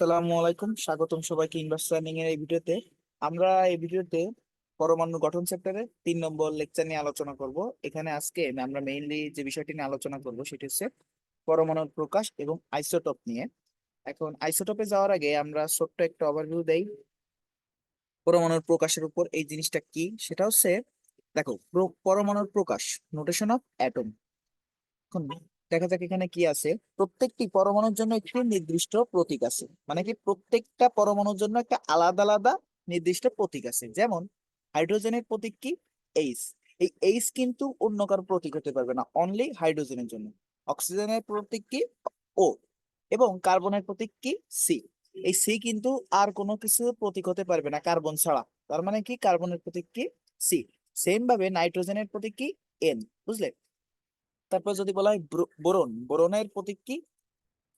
আসসালামু আলাইকুম। স্বাগতম সবাইকে ইনভার্সার্নিং এর এই ভিডিওতে। আমরা এই ভিডিওতে পরমাণু গঠন চ্যাপ্টারে তিন নম্বর লেকচার নিয়ে আলোচনা করব। এখানে আজকে আমরা মেইনলি যে বিষয়টি নিয়ে আলোচনা করব সেটি হচ্ছে পরমাণুর প্রকাশ এবং আইসোটপ নিয়ে। এখন আইসোটপে যাওয়ার আগে আমরা ছোট্ট একটা ওভারভিউ দেই। পরমাণুর প্রকাশের উপর এই জিনিসটা কি? সেটা হচ্ছে, দেখো, পরমাণুর প্রকাশ নোটেশন অফ অ্যাটম এখন দেখা যাক এখানে কি আছে। প্রত্যেকটি পরমাণুর জন্য একটি নির্দিষ্ট প্রতীক আছে। মানে কি প্রত্যেকটা পরমাণুর জন্য একটা আলাদা আলাদা নির্দিষ্ট প্রতীক আছে। যেমন হাইড্রোজেনের প্রতীক কি? এইচ এই এইচ কিন্তু অন্য কারও প্রতীক হতে পারবে না। অনলি হাইড্রোজেনের জন্য। অক্সিজেনের প্রতীক কি? ও এবং কার্বনের প্রতীক কি? সি এই সি কিন্তু আর কোনো কিছু প্রতীক হতে পারবে না, কার্বন ছাড়া। তার মানে কি? কার্বনের প্রতীক কি? সি সেম ভাবে নাইট্রোজেনের প্রতীক কি? এন বুঝলে? তারপর যদি বলা হয় বোরন, বোরনের প্রতীক কি?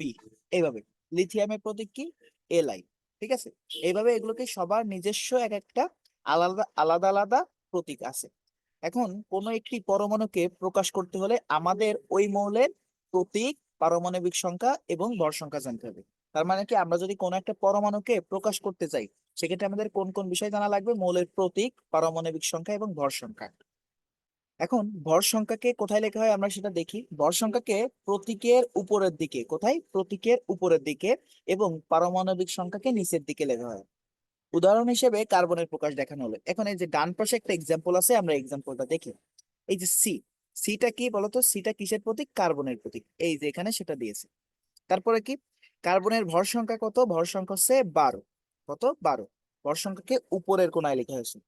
পি এইভাবে। লিথিয়ামের প্রতীক কি? এলআই ঠিক আছে? এইভাবে এগুলোকে সবার নিজস্ব এক একটা আলাদা আলাদা আলাদা প্রতীক আছে। এখন কোন একটি পরমাণুকে প্রকাশ করতে হলে আমাদের ওই মৌলের প্রতীক, পারমাণবিক সংখ্যা এবং ভর সংখ্যা জানতে হবে। তার মানে কি? আমরা যদি কোনো একটা পরমাণুকে প্রকাশ করতে চাই, সেক্ষেত্রে আমাদের কোন কোন বিষয় জানা লাগবে? মৌলের প্রতীক, পারমাণবিক সংখ্যা এবং ভর সংখ্যা। এখন ভর সংখ্যাকে কোথায় লেখা হয় আমরা সেটা দেখি। ভর সংখ্যাকে প্রতীকের উপরের দিকে, কোথায়? প্রতীকের উপরের দিকে এবং পারমাণবিক সংখ্যাকে নিচের দিকে লেখা হয়। উদাহরণ হিসেবে কার্বনের প্রকাশ দেখানো হলো। এখন এই যে ডান পাশে একটা এক্সাম্পল আছে, আমরা এক্সাম্পলটা দেখি। এই যে সি সিটা কি বলতো? সিটা কিসের প্রতীক? কার্বনের প্রতীক। এই যে এখানে সেটা দিয়েছে। তারপরে কি? কার্বনের ভর সংখ্যা কত? ভর সংখ্যা হচ্ছে বারো। কত? বারো। ভর সংখ্যাকে উপরের কোনায় লেখা হয়েছে।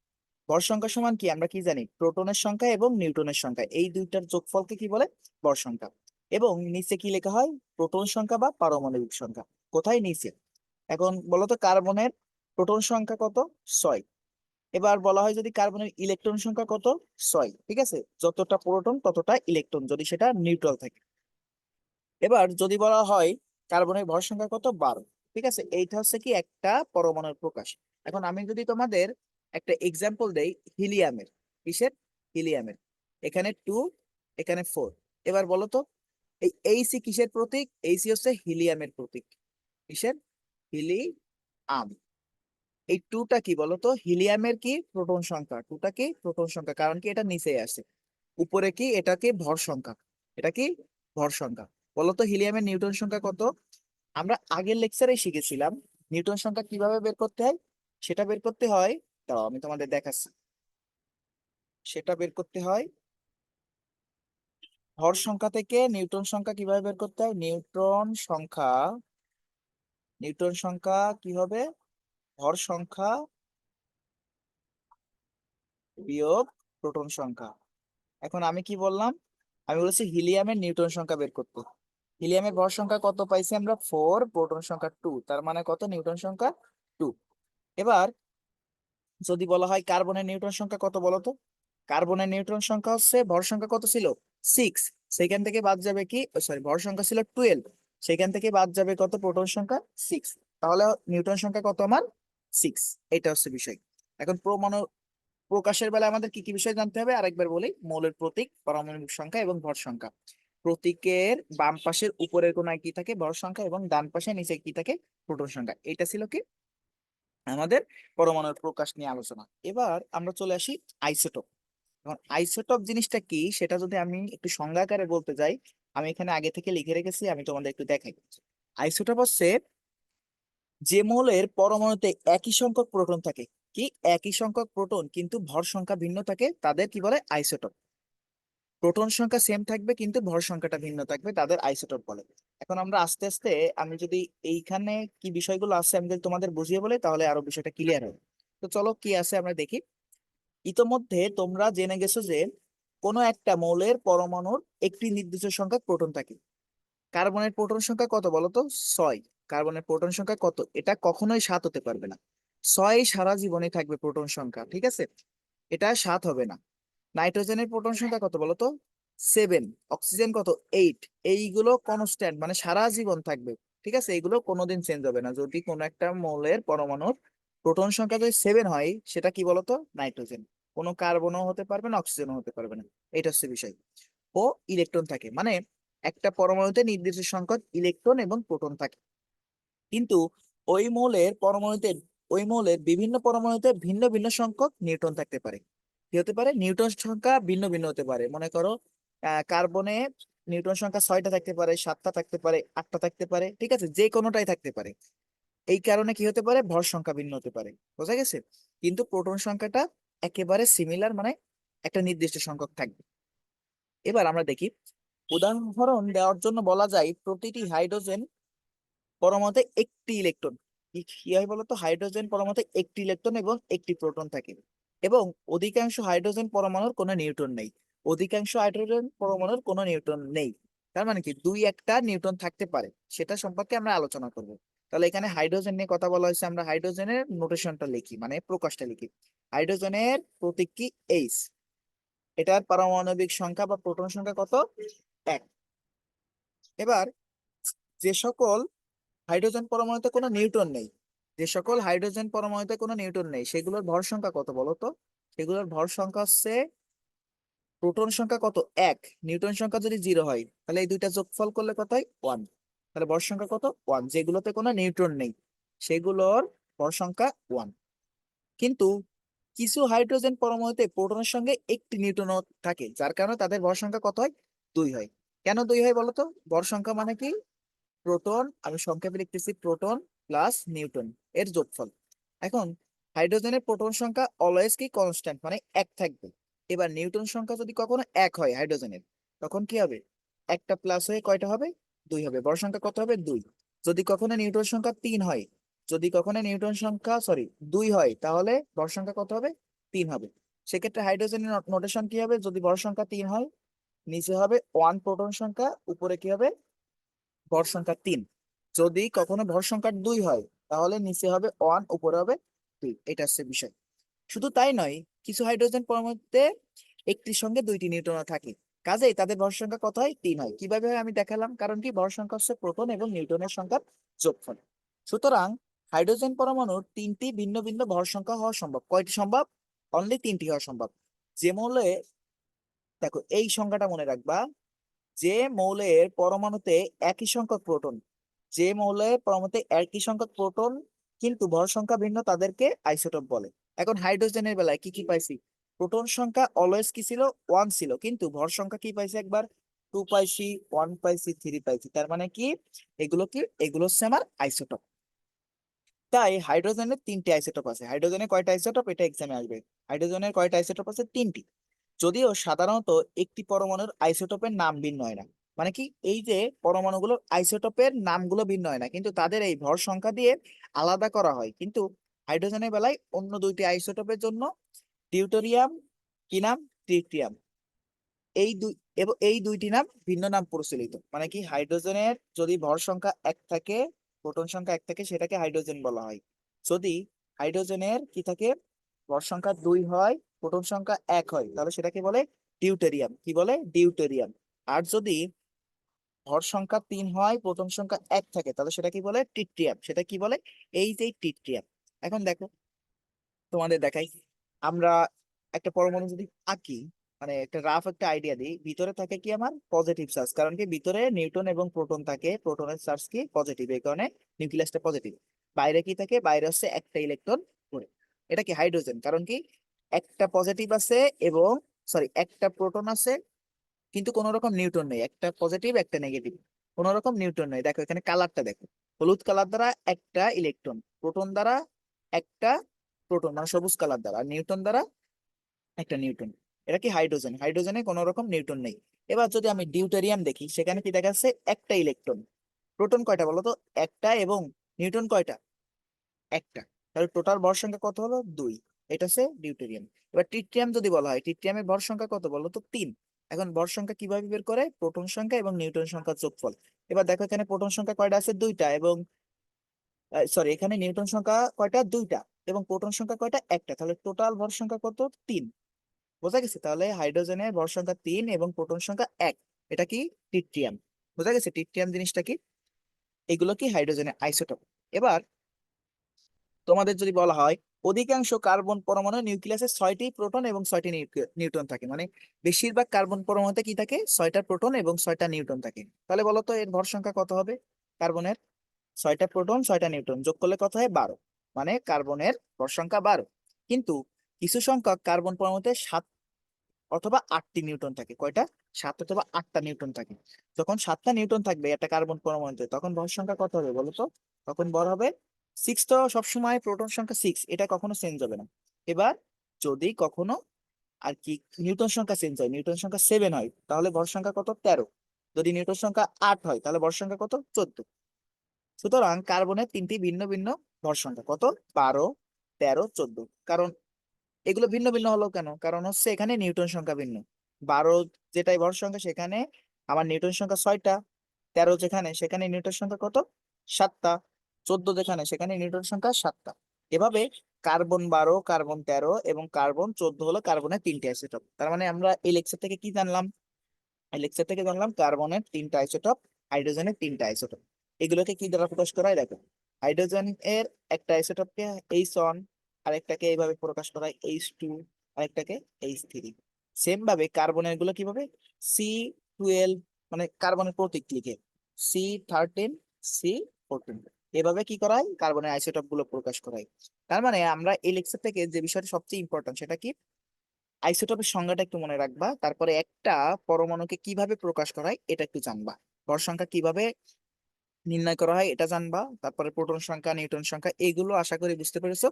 ভর সংখ্যা সমান কি? আমরা কি জানি? প্রোটনের সংখ্যা এবং নিউটনের সংখ্যা। এই দুইটার যোগফলকে কি বলে? ভর সংখ্যা। এবং নিচে কি লেখা হয়? প্রোটন সংখ্যা বা পারমাণবিক সংখ্যা। কোথায়? নিচে। এখন বলতো কার্বনের প্রোটন সংখ্যা কত? ছয়। এবার বলা হয় যদি কার্বনের ইলেকট্রন সংখ্যা কত? ছয়। ঠিক আছে? যতটা প্রোটন, ততটা ইলেকট্রন, যদি সেটা নিউট্রাল থাকে। এবার যদি বলা হয় কার্বনের ভর সংখ্যা কত? বারো। ঠিক আছে? এইটা হচ্ছে কি একটা পরমাণুর প্রকাশ। এখন আমি যদি তোমাদের একটা এক্সাম্পল দেই হিলিয়ামের কিসের? হিলিয়ামের এখানে টু এখানে ফোর এবার বলো তো, এই এইসি কিসের প্রতীক? এইসি হচ্ছে হিলিয়ামের প্রতীক। কিসের? হিলিয়াম এই টুটা কি বলতো হিলিয়ামের কি? প্রোটন সংখ্যা। টুটা কি? প্রোটন সংখ্যা। কারণ কি এটা নিচে আসে উপরে কি? এটা কি? ভর সংখ্যা। এটা কি? ভর সংখ্যা। বলতো হিলিয়ামের নিউটন সংখ্যা কত? আমরা আগের লেকচারে শিখেছিলাম, নিউটন সংখ্যা কীভাবে বের করতে হয়? সেটা বের করতে হয় দাঁড়াও, আমি তোমাদের দেখাচ্ছি। সেটা বের করতে হয়। ভর সংখ্যা থেকে নিউটন সংখ্যা কীভাবে বের করতে হয়? নিউটন সংখ্যা নিউটন সংখ্যা কি হবে? ভর সংখ্যা বিয়োগ প্রোটন সংখ্যা। এখন আমি কি বললাম? আমি বলেছি হিলিয়ামের নিউটন সংখ্যা বের করতে। হিলিয়ামের ভর সংখ্যা কত পাইছি আমরা? ফোর, প্রোটন সংখ্যা টু। তার মানে কত? নিউটন সংখ্যা টু। এবার যদি বলা হয় কার্বনের নিউট্রন সংখ্যা কত বলতো কার্বনের নিউট্রন সংখ্যা হচ্ছে, ভর সংখ্যা কত ছিল? সিক্স সেখান থেকে বাদ যাবে কি? সরি ভর সংখ্যা ছিল টুয়েলভ সেখান থেকে বাদ যাবে কত? প্রোটন সংখ্যা সিক্স তাহলে নিউটন সংখ্যা কত আমার সিক্স এটা হচ্ছে বিষয়। এখন প্রমাণ প্রকাশের বেলা আমাদের কি কি বিষয় জানতে হবে? আরেকবার বলি, মৌলের প্রতীক পারমাণবিক সংখ্যা এবং ভর সংখ্যা। প্রতীকের বাম পাশের উপরের কোনায় কি থাকে? ভর সংখ্যা এবং ডান পাশে নিচে কি থাকে? প্রোটন সংখ্যা। এটা ছিল কি? আমাদের পরমাণুর প্রকাশ নিয়ে আলোচনা। এবার আমরা চলে আসি আইসোটোপ। এখন আইসোটোপ জিনিসটা কি? সেটা যদি আমি একটু সংজ্ঞাকারে বলতে যাই, আমি এখানে আগে থেকে লিখে রেখেছি, আমি তোমাদের একটু দেখাই। আইসোটোপ হচ্ছে যে মৌলের পরমাণুতে একই সংখ্যক প্রোটন থাকে। কি? একই সংখ্যক প্রোটন, কিন্তু ভর সংখ্যা ভিন্ন থাকে, তাদের কি বলে? আইসোটোপ। প্রোটন সংখ্যা সেম থাকবে, কিন্তু ভর সংখ্যাটা ভিন্ন থাকবে, তাদের আইসোটোপ বলে। এখন আমরা আস্তে আস্তে, আমি যদি এইখানে কি বিষয়গুলো আছে, আমি যদি তোমাদের বুঝিয়ে বলি, তাহলে আরও বিষয়টা ক্লিয়ার হবে। তো চলো কি আছে আমরা দেখি। ইতোমধ্যে তোমরা জেনে গেছো যে, কোনো একটা মৌলের পরমাণুর একটি নির্দিষ্ট সংখ্যক প্রোটন থাকে। কার্বনের প্রোটন সংখ্যা কত বলতো ছয়। কার্বনের প্রোটন সংখ্যা কত? এটা কখনোই সাত হতে পারবে না। ছয় সারা জীবনে থাকবে প্রোটন সংখ্যা, ঠিক আছে? এটা সাত হবে না। নাইট্রোজেনের প্রোটন সংখ্যা কত বলতো সেভেন অক্সিজেন কত? এইট এইগুলো কনস্ট্যান্ট মানে সারা জীবন থাকবে। ঠিক আছে? এইগুলো কোনোদিন চেঞ্জ হবে না। যদি কোনো একটা মৌলের পরমাণুর প্রোটন সংখ্যা যদি সেভেন হয়, সেটা কি বলতো নাইট্রোজেন। কোনো কার্বনও হতে পারবে না অক্সিজেনও হতে পারবে না। এটা হচ্ছে বিষয়। ও ইলেকট্রন থাকে মানে একটা পরমাণুতে নির্দিষ্ট সংখ্যক ইলেকট্রন এবং প্রোটন থাকে। কিন্তু ওই মৌলের পরমাণুতে, ওই মৌলের বিভিন্ন পরমাণুতে ভিন্ন ভিন্ন সংখ্যক নিউটন থাকতে পারে। কি হতে পারে? নিউটন সংখ্যা ভিন্ন ভিন্ন হতে পারে। মনে করো কার্বনে নিউটন সংখ্যা ছয়টা থাকতে পারে, সাতটা থাকতে পারে, আটটা থাকতে পারে, ঠিক আছে? যে কোনোটাই থাকতে পারে। এই কারণে কি হতে পারে? ভর সংখ্যা ভিন্ন হতে পারে। বোঝা গেছে? কিন্তু প্রোটন সংখ্যাটা একেবারে সিমিলার মানে একটা নির্দিষ্ট সংখ্যক থাকবে। এবার আমরা দেখি, উদাহরণ দেওয়ার জন্য বলা যায় প্রতিটি হাইড্রোজেন পরমাণুতে একটি ইলেকট্রন। কি হয় বলতো? হাইড্রোজেন পরমাণুতে একটি ইলেকট্রন এবং একটি প্রোটন থাকে। এবং অধিকাংশ হাইড্রোজেন পরমাণুর কোনো নিউট্রন নেই। অধিকাংশ হাইড্রোজেন পরমাণুর কোনো নিউট্রন নেই। তার মানে কি? দুই একটা নিউট্রন থাকতে পারে। সেটা সম্পর্কে আমরা আলোচনা করব। তাহলে এখানে হাইড্রোজেন নিয়ে কথা বলা হয়েছে। আমরা হাইড্রোজেনের নোটেশনটা লিখি মানে প্রকাশটা লিখি। হাইড্রোজেনের প্রতীক কি? এইচ এটার পারমাণবিক সংখ্যা বা প্রোটন সংখ্যা কত? এক। এবার যে সকল হাইড্রোজেন পরমাণুতে কোনো নিউট্রন নেই যে সকল হাইড্রোজেন পরমাণুতে কোনো নিউট্রন নেই, সেগুলোর ভর সংখ্যা কত বলতো সেগুলোর ভর সংখ্যা হচ্ছে প্রোটন সংখ্যা কত? এক। নিউটন সংখ্যা যদি জিরো হয়, তাহলে এই দুইটা যোগফল করলে কত হয়? ওয়ান। তাহলে ভর সংখ্যা কত? ওয়ান। যেগুলোতে কোনো নিউট্রন নেই, সেগুলোর ভর সংখ্যা ওয়ান। কিন্তু কিছু হাইড্রোজেন পরমাণুতে প্রোটনের সঙ্গে একটি নিউট্রনও থাকে, যার কারণে তাদের ভর সংখ্যা কত হয়? দুই হয়। কেন দুই হয় বলতো ভর সংখ্যা মানে কি? প্রোটন, আমি সংক্ষেপে লিখতেছি, প্রোটন প্লাস নিউটন, এর যোগফল। এখন, হাইড্রোজেনের প্রোটন সংখ্যা অলওয়েজ কি কনস্ট্যান্ট মানে এক থাকবে। এবার নিউটন সংখ্যা যদি কখনো এক হয় হাইড্রোজেনের, তখন কি হবে? একটা প্লাস হয়ে কয়টা হবে? দুই হবে। বড় সংখ্যা কত হবে? দুই। যদি কখনো নিউটন সংখ্যা তিন হয়, যদি কখনো নিউটন সংখ্যা সরি দুই হয়, তাহলে বড় সংখ্যা কত হবে? তিন হবে। সেক্ষেত্রে হাইড্রোজেনের নোটেশন কি হবে? যদি বড় সংখ্যা তিন হয়, নিচে হবে ওয়ান প্রোটন সংখ্যা, উপরে কি হবে? ভর সংখ্যা তিন। যদি কখনো ভর সংখ্যা দুই হয়, তাহলে নিচে হবে ওয়ান উপরে হবে দুই এটা হচ্ছে বিষয়। শুধু তাই নয়, কিছু হাইড্রোজেন পরমাণুতে একটির সঙ্গে দুইটি নিউট্রন থাকে। কাজেই তাদের ভর সংখ্যা কত হয়? তিন হয়। কীভাবে হয় আমি দেখালাম, কারণ কি ভর সংখ্যা হচ্ছে প্রোটন এবং নিউট্রনের সংখ্যার যোগফল। সুতরাং হাইড্রোজেন পরমাণুর তিনটি ভিন্ন ভিন্ন ভর সংখ্যা হওয়া সম্ভব। কয়টি সম্ভব? অনলি তিনটি হওয়া সম্ভব। যে মৌলে, দেখো, এই সংখ্যাটা মনে রাখবা, যে মৌলের পরমাণুতে একই সংখ্যক প্রোটন যে মৌলের পরমাণুতে একই সংখ্যক প্রোটন কিন্তু ভর সংখ্যা ভিন্ন তাদেরকে আইসোটোপ বলে। এখন হাইড্রোজেনের বেলায় কি কি পাইছি? প্রোটন সংখ্যা অলওয়েজ কি ছিল? ওয়ান ছিল। কিন্তু ভর সংখ্যা কি পাইছি একবার? টু পাইছি ওয়ান পাইছি থ্রি পাইছি। তার মানে কি? এগুলো কি? এগুলো হচ্ছে আমার আইসোটোপ। তাই হাইড্রোজেনের তিনটি আইসোটোপ আছে। হাইড্রোজেনের কয়টা আইসোটোপ? এটা এক্সামে আসবে। হাইড্রোজেনের কয়টা আইসোটোপ আছে? তিনটি। যদিও সাধারণত একটি পরমাণুর আইসোটোপের নাম ভিন্ন হয় না। মানে কি, এই যে পরমাণুগুলোর আইসোটোপের নামগুলো ভিন্ন হয় না, কিন্তু তাদের এই ভর সংখ্যা দিয়ে আলাদা করা হয়। কিন্তু হাইড্রোজেনের বেলায় অন্য দুইটি আইসোটোপের জন্য ডিউটোরিয়াম কি নাম? ট্রিটিয়াম এই দুই, এবং, এই দুইটি নাম ভিন্ন নাম প্রচলিত। মানে কি, হাইড্রোজেনের যদি ভর সংখ্যা এক থাকে, প্রোটন সংখ্যা এক থাকে, সেটাকে হাইড্রোজেন বলা হয়। যদি হাইড্রোজেনের কি থাকে, ভর সংখ্যা দুই হয়, প্রোটন সংখ্যা এক হয়, তাহলে সেটাকে বলে ডিউটেরিয়াম। কি বলে? ডিউটেরিয়াম। আর যদি ভর সংখ্যা তিন হয়, প্রথম সংখ্যা এক থাকে, তাহলে সেটা কি বলে? টিট্রিয়াম। সেটা কি বলে? এই যে টিট্রিয়াম। এখন দেখো, তোমাদের দেখাই। আমরা একটা পরমাণু যদি আঁকি মানে একটা রাফ একটা আইডিয়া দিই, ভিতরে থাকে কি আমার? পজিটিভ চার্জ কারণ কি? ভিতরে নিউটন এবং প্রোটন থাকে, প্রোটনের চার্জ কি? পজিটিভ এই কারণে নিউক্লিয়াসটা পজিটিভ বাইরে কি থাকে? বাইরে হচ্ছে একটা ইলেকট্রন করে এটা কি? হাইড্রোজেন কারণ কি? একটা পজিটিভ আছে এবং সরি একটা প্রোটন আছে কিন্তু কোনো রকম নিউটন নেই, একটা পজিটিভ একটা নেগেটিভ কোনো রকম নিউটন নেই। দেখো এখানে কালারটা দেখো, হলুদ কালার দ্বারা একটা ইলেকট্রন প্রোটন দ্বারা একটা প্রোটন মানে সবুজ কালার দ্বারা, আর নিউটন দ্বারা একটা নিউটন এটা কি হাইড্রোজেন হাইড্রোজেনে কোনো রকম নিউটন নেই। এবার যদি আমি ডিউটেরিয়াম দেখি, সেখানে কি দেখা যাচ্ছে? একটা ইলেকট্রন প্রোটন কয়টা বলো তো একটা এবং নিউটন কয়টা? একটা। তাহলে টোটাল ভর সংখ্যা কত হলো? দুই। এটা হচ্ছে ডিউটেরিয়াম এবার ট্রিটিয়াম যদি বলা হয় ট্রিটিয়ামের ভর সংখ্যা কত বলো তো তিন। এখন ভর সংখ্যা কীভাবে বের করে? প্রোটন সংখ্যা এবং নিউটন সংখ্যার যোগফল। এবার দেখো এখানে প্রোটন সংখ্যা কয়টা আছে? দুইটা এবং সরি এখানে নিউটন সংখ্যা কয়টা? দুইটা এবং প্রোটন সংখ্যা কয়টা? একটা। তাহলে টোটাল ভর সংখ্যা কত? তিন। বোঝা গেছে? তাহলে হাইড্রোজেনের ভর সংখ্যা তিন এবং প্রোটন সংখ্যা এক। এটা কি? টিট্রিয়াম। বোঝা গেছে? টিট্রিয়াম জিনিসটা কি? এগুলো কি হাইড্রোজেনের আইসোটপ। এবার তোমাদের যদি বলা হয় অধিকাংশ কার্বন পরমাণু নিউক্লিয়াসে ছয়টি প্রোটন এবং ছয়টি নিউট্রন থাকে। মানে বেশিরভাগ কার্বন পরমাণুতে কি থাকে? ছয়টা প্রোটন এবং ছয়টা নিউট্রন থাকে। তাহলে বলো তো এর ভর সংখ্যা কত হবে? কার্বনের ছয়টা প্রোটন, ছয়টা নিউট্রন। যোগ করলে কত হয়? বারো। মানে কার্বনের ভর সংখ্যা বারো। কিন্তু কিছু সংখ্যক কার্বন পরমাণুতে সাত অথবা আটটি নিউটন থাকে। কয়টা? সাত অথবা আটটা নিউটন থাকে। যখন সাতটা নিউটন থাকবে একটা কার্বন পরমাণুতে, তখন ভর সংখ্যা কত হবে বলতো তখন ভর হবে সিক্স তো সবসময় প্রোটন সংখ্যা সিক্স এটা কখনো চেঞ্জ হবে না। এবার যদি কখনো আর কি নিউটন সংখ্যা চেঞ্জ হয়, নিউটন সংখ্যা সেভেন হয়, তাহলে ভর সংখ্যা কত? তেরো। যদি নিউটন সংখ্যা আট হয়, তাহলে ভর সংখ্যা কত? চোদ্দ। সুতরাং কার্বনের তিনটি ভিন্ন ভিন্ন ভর সংখ্যা, কত? বারো, তেরো, চোদ্দ। কারণ এগুলো ভিন্ন ভিন্ন হলো কেন? কারণ হচ্ছে এখানে নিউটন সংখ্যা ভিন্ন। বারো যেটাই ভর সংখ্যা, সেখানে আমার নিউটন সংখ্যা ছয়টা। তেরো যেখানে, সেখানে নিউটন সংখ্যা কত? সাতটা। চোদ্দ যেখানে সেখানে নিউটন সংখ্যা সাতটা। এভাবে কার্বন বারো, কার্বন তেরো এবং কার্বন চোদ্দ হলো কার্বনের তিনটে আইসোটপ। তার মানে আমরা এই থেকে কি জানলাম? এই থেকে জানলাম কার্বনের তিনটা আইসোটপ, হাইড্রোজেনের তিনটা আইসোটপ। এগুলোকে কি দ্বারা প্রকাশ করা হয়? দেখো, হাইড্রোজেন এর একটা আইসোটপকে এইচ ওয়ান, আরেকটাকে এইভাবে প্রকাশ করা এইচ টু, আরেকটাকে এইচ থ্রি। সেম ভাবে কার্বনেরগুলো কীভাবে? সি টুয়েলভ মানে কার্বনের প্রতীক লিখে। C thirteen, C fourteen. এভাবে কি করা হয় কার্বনের আইসোটপগুলো প্রকাশ করা হয় তার মানে আমরা এই লেকচার থেকে যে বিষয়টা সবচেয়ে ইম্পর্টেন্ট সেটা কি? আইসোটপের সংজ্ঞাটা একটু মনে রাখবা। তারপরে একটা পরমাণুকে কীভাবে প্রকাশ করা হয় এটা একটু জানবা। ভর সংখ্যা কীভাবে নির্ণয় করা হয় এটা জানবা। তারপরে প্রোটন সংখ্যা নিউটন সংখ্যা এগুলো আশা করি বুঝতে পেরেছ।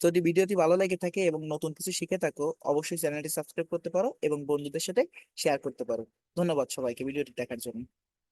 যদি ভিডিওটি ভালো লেগে থাকে এবং নতুন কিছু শিখে থাকো, অবশ্যই চ্যানেলটি সাবস্ক্রাইব করতে পারো এবং বন্ধুদের সাথে শেয়ার করতে পারো। ধন্যবাদ সবাইকে ভিডিওটি দেখার জন্য।